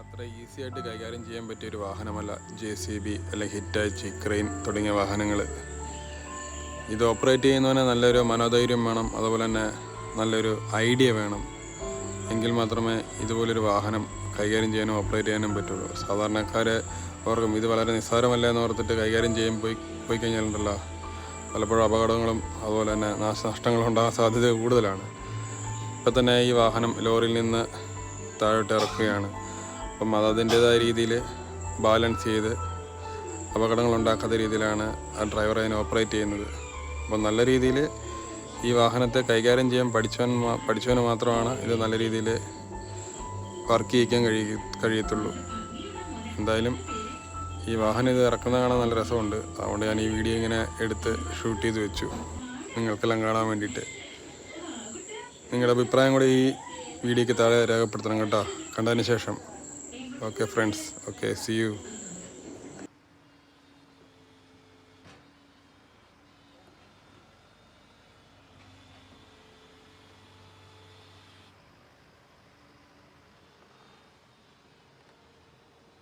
അത്ര ഈസി ആയിട്ട് കൈകാര്യം ചെയ്യാൻ പറ്റിയ ഒരു വാഹനമല്ല ജെ സി ബി അല്ലെങ്കിൽ ഹിറ്റാച്ചി ക്രെയിൻ തുടങ്ങിയ വാഹനങ്ങൾ ഇത് ഓപ്പറേറ്റ് ചെയ്യുന്നവനെ നല്ലൊരു മനോധൈര്യം വേണം അതുപോലെ തന്നെ നല്ലൊരു ഐഡിയ വേണം. എങ്കിൽ മാത്രമേ ഇതുപോലൊരു വാഹനം കൈകാര്യം ചെയ്യാനും ഓപ്പറേറ്റ് ചെയ്യാനും പറ്റുള്ളൂ. സാധാരണക്കാർ ഓർക്കും ഇത് വളരെ നിസ്സാരമല്ല എന്ന് ഓർത്തിട്ട് കൈകാര്യം ചെയ്യാൻ പോയി പോയി കഴിഞ്ഞാലുണ്ടല്ലോ. പലപ്പോഴും അപകടങ്ങളും അതുപോലെ തന്നെ നാശനഷ്ടങ്ങളും ഉണ്ടാകാൻ സാധ്യത കൂടുതലാണ്. ഇപ്പം തന്നെ ഈ വാഹനം ലോറിയിൽ നിന്ന് താഴോട്ട് ഇറക്കുകയാണ്. അപ്പം അത് അതിന്റേതായ രീതിയിൽ ബാലൻസ് ചെയ്ത് അപകടങ്ങൾ ഉണ്ടാക്കാത്ത രീതിയിലാണ് ആ ഡ്രൈവർ അതിനെ ഓപ്പറേറ്റ് ചെയ്യുന്നത്. അപ്പം നല്ല രീതിയിൽ ഈ വാഹനത്തെ കൈകാര്യം ചെയ്യാൻ പഠിച്ചവൻ പഠിച്ചവന് മാത്രമാണ് ഇത് നല്ല രീതിയിൽ വർക്ക് ചെയ്യിക്കാൻ കഴിയ കഴിയത്തുള്ളൂ. എന്തായാലും ഈ വാഹനം ഇത് ഇറക്കുന്ന കാണാൻ നല്ല രസമുണ്ട്. അതുകൊണ്ട് ഞാൻ ഈ വീഡിയോ ഇങ്ങനെ എടുത്ത് ഷൂട്ട് ചെയ്ത് വെച്ചു. നിങ്ങൾക്കെല്ലാം കാണാൻ വേണ്ടിയിട്ട്. നിങ്ങളുടെ അഭിപ്രായം കൂടെ ഈ വീഡിയോയ്ക്ക് താഴെ രേഖപ്പെടുത്തണം കേട്ടോ. കണ്ടതിന് ശേഷം. okay friends okay see you